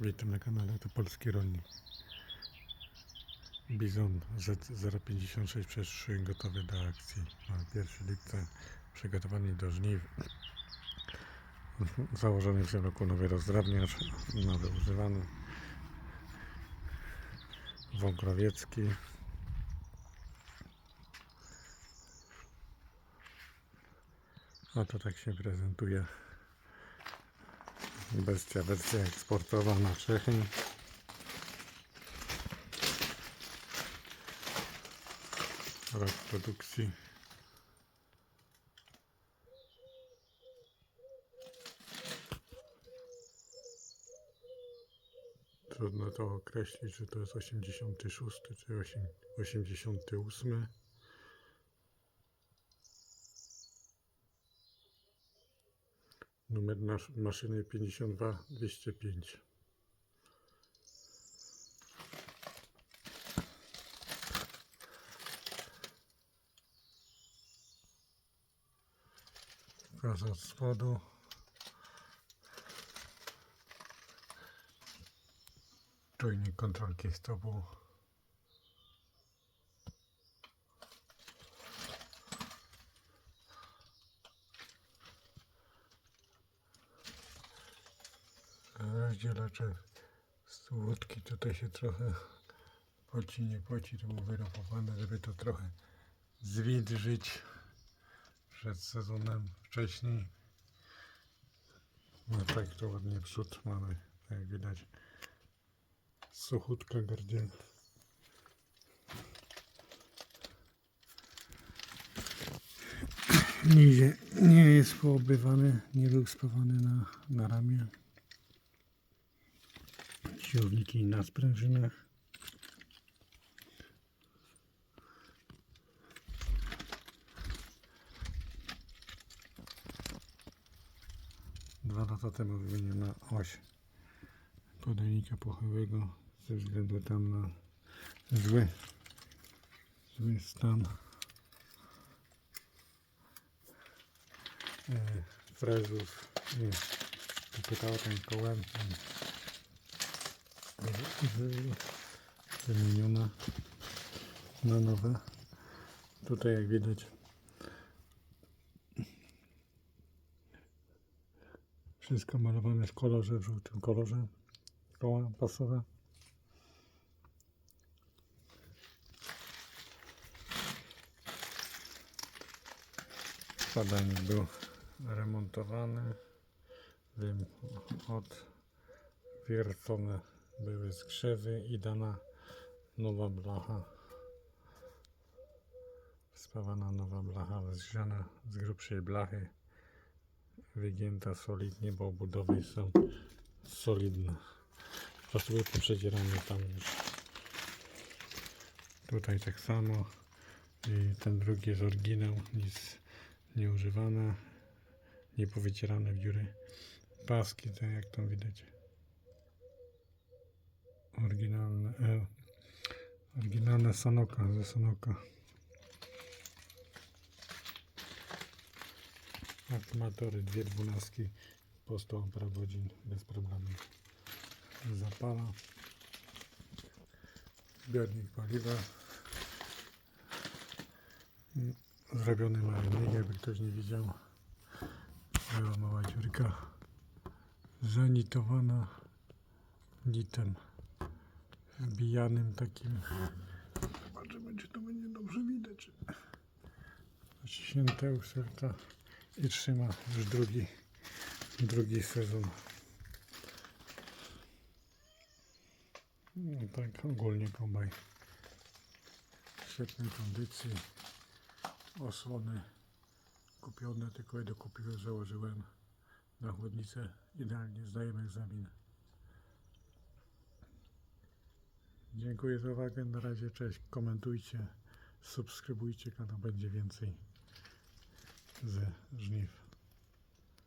Witam na kanale to Polski Rolnik. Bizon Z056 przez 3 gotowy do akcji. Na 1 lipca przygotowany do żniw. Założony w tym roku nowy rozdrabniacz, nowy używany. Wągrowiecki. Oto tak się prezentuje Bestia, wersja eksportowa na Czechy. Rok produkcji. Trudno to określić, czy to jest 86 czy 8 88. Numer maszyny 52205. Pokażę od spodu. Czujnik kontrolki stopu. Rozdzielacze z łódki tutaj się trochę poci, nie poci, to było wyrapowane, żeby to trochę zwilżyć przed sezonem wcześniej. No tak to ładnie przód mamy, jak widać suchutka gardziel. Nie, nie jest poobywany, nie był spawany na, na ramię siłowniki na sprężynach. Dwa lata temu wymieniona oś podajnika pochyłego ze względu tam na zły, zły stan e, frezów i pytał ten kołem wymieniona na nowe. Tutaj jak widać wszystko malowane w kolorze, w żółtym kolorze. Koła pasowe. Spadanie był remontowany. Wiem, od wiercone były skrzywy i dana nowa blacha. Spawana nowa blacha zgrzana z grubszej blachy. Wygięta solidnie, bo obudowy są solidne. Po prostu były poprzedzierane tam już. Tutaj tak samo. I ten drugi jest oryginał, nic nie powycierane w dziury. Paski, tak jak tam widać oryginalne, e, oryginalne Sanoka ze Sanoka. Akumulatory, dwie dwunastki po 100 godzin bez problemu. Zapala. Zbiornik paliwa. Zrobiony majonik, jakby ktoś nie widział. Była mała dziurka. Zanitowana nitem wbijanym takim. Zobaczymy, czy to będzie dobrze widać. Ścięte userta i trzyma już drugi, drugi sezon. No tak ogólnie kombaj. W świetnej kondycji. Osłony kupione, tylko je dokupiłem, założyłem na chłodnicę. Idealnie zdajemy egzamin. Dziękuję za uwagę. Na razie cześć. Komentujcie, subskrybujcie kanał. Będzie więcej ze żniw.